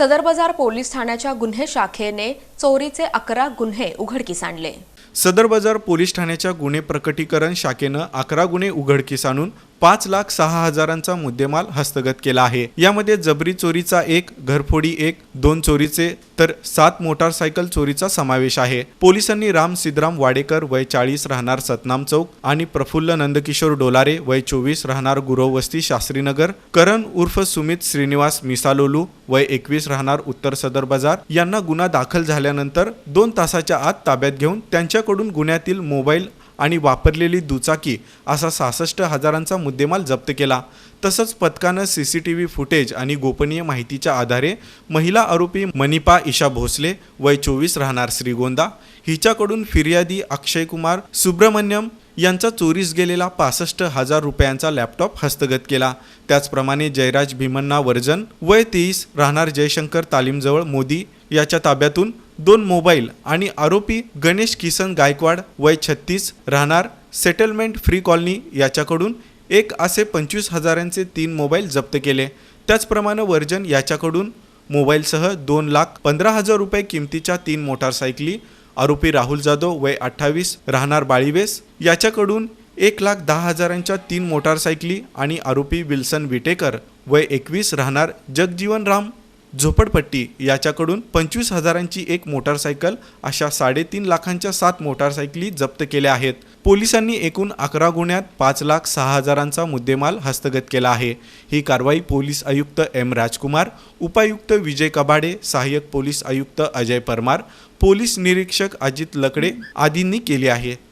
सदर बाजार पोलीस ठाण्याच्या गुन्हे शाखेने चोरीचे अकरा गुन्हे उघडकीस आणले. सदर बाजार पोलीस ठाण्याच्या गुन्हे प्रकटीकरण शाखेनं अकरा गुन्हे उघडकीस आणून पाच लाख सहा हजारांचा मुद्देमाल हस्तगत केला आहे. यामध्ये जबरी चोरीचा एक घरफोडी एक दोन चोरीचे तर सात मोटारसायकल चोरीचा समावेश आहे. पोलिसांनी राम सिद्धराम वाडेकर वय चाळीस राहणार सतनाम चौक आणि प्रफुल्ल नंदकिशोर डोलारे वय चोवीस राहणार गुरव वस्ती शास्त्रीनगर करण उर्फ सुमित श्रीनिवास मिसालोलू वय एकवीस राहणार उत्तर सदर बाजार यांना गुन्हा दाखल झाल्या झाल्यानंतर दोन तासाच्या आत ताब्यात घेऊन त्यांच्याकडून गुन्ह्यातील मोबाईल आणि वापरलेली दुचाकी असा सहासष्ट हजारांचा मुद्देमाल जप्त केला. तसंच पथकानं C C T V footage आणि गोपनीय माहितीच्या आधारे महिला आरोपी मनिपा ईशा भोसले वय चोवीस राहणार श्रीगोंदा हिच्याकडून फिर्यादी अक्षय कुमार सुब्रमण्यम यांचा चोरीस गेलेला पासष्ट हजार रुपयांचा लॅपटॉप हस्तगत केला. त्याचप्रमाणे जयराज भीमन्ना वर्जन वय तेवीस राहणार जयशंकर तालीमजवळ मोदी याच्या ताब्यातून दोन मोबाईल आणि आरोपी गणेश किसन गायकवाड वय छत्तीस राहणार सेटलमेंट फ्री कॉलनी याच्याकडून एक असे पंचवीस हजारांचे तीन मोबाईल जप्त केले. त्याचप्रमाणे वर्जन याच्याकडून मोबाईलसह दोन लाख पंधरा हजार रुपये किमतीच्या तीन मोटारसायकली आरोपी राहुल जाधव वय अठ्ठावीस राहणार बाळीवेस याच्याकडून एक लाख दहा हजारांच्या तीन मोटारसायकली आणि आरोपी विल्सन विटेकर वय एकवीस राहणार जगजीवन राम झोपडपट्टी याच्याकडून पंचवीस हजारांची एक मोटारसायकल अशा साडेतीन लाखांच्या सात मोटारसायकली जप्त केल्या आहेत. पोलिसांनी एकूण अकरा गुन्ह्यात पाच लाख सहा हजारांचा मुद्देमाल हस्तगत केला आहे. ही कारवाई पोलीस आयुक्त एम राजकुमार उपायुक्त विजय कबाडे सहाय्यक पोलीस आयुक्त अजय परमार पोलीस निरीक्षक अजित लकडे आदींनी केली आहे.